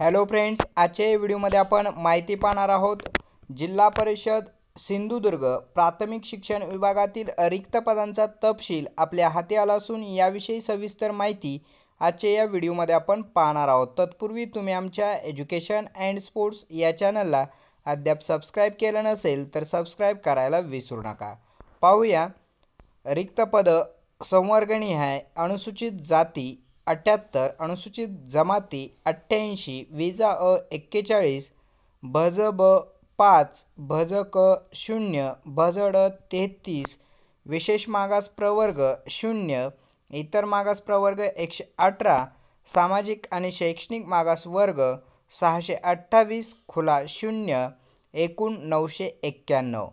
Hello friends आजच्या या व्हिडिओमध्ये आपण माहिती पाहणार आहोत जिल्हा परिषद सिंधुदुर्ग प्राथमिक शिक्षण विभागातील रिक्त पदांचा तपशील आपल्या हाती आला असून याविषयी सविस्तर माहिती आजच्या या व्हिडिओमध्ये आपण पाहणार आहोत. तत्पूर्वी तुम्ही आमच्या एज्युकेशन अँड स्पोर्ट्स या चॅनलला अद्याप सबस्क्राईब केलं नसेल तर सबस्क्राईब करायला विसरू नका. पाहूया रिक्त पदं संवर्गणी आहे अनुसूचित जाती अठ्ठ्याहत्तर अनुसूचित जमाती अठ्ठ्याऐंशी विजा अ एक्केचाळीस भज ब पाच भज क शून्य भज ड तेहतीस विशेष मागास प्रवर्ग शून्य इतर मागास प्रवर्ग एकशे अठरा सामाजिक आणि शैक्षणिक मागास वर्ग सहाशे अठ्ठावीस खुला शून्य एकूण नऊशे एक्क्याण्णव.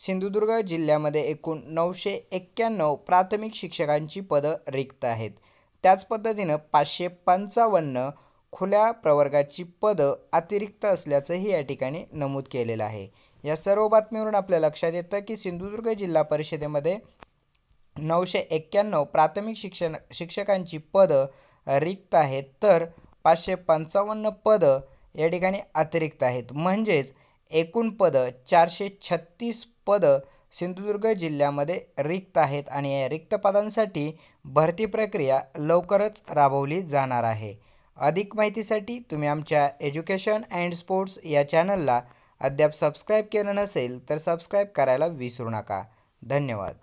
सिंधुदुर्ग जिल्ह्यामध्ये एकूण नऊशे एक्क्याण्णव प्राथमिक शिक्षकांची पदं रिक्त आहेत. त्याच पद्धतीनं पाचशे पंचावन्न खुल्या प्रवर्गाची पदं अतिरिक्त असल्याचंही या ठिकाणी नमूद केलेलं आहे. या सर्व बातमीवरून आपल्या लक्षात येतं की सिंधुदुर्ग जिल्हा परिषदेमध्ये नऊशे एक्क्याण्णव प्राथमिक शिक्षण शिक्षकांची पदं रिक्त आहेत तर पाचशे पंचावन्न पदं या ठिकाणी अतिरिक्त आहेत. म्हणजेच एकूण पदं चारशे छत्तीस पदं सिंधुदुर्ग जिल्ह्यामध्ये रिक्त आहेत आणि या रिक्त पदांसाठी भरती प्रक्रिया लवकरच राबवली जाणार आहे. अधिक माहितीसाठी तुम्ही आमच्या एज्युकेशन अँड स्पोर्ट्स या चॅनलला अद्याप सबस्क्राईब केलं नसेल तर सबस्क्राईब करायला विसरू नका. धन्यवाद.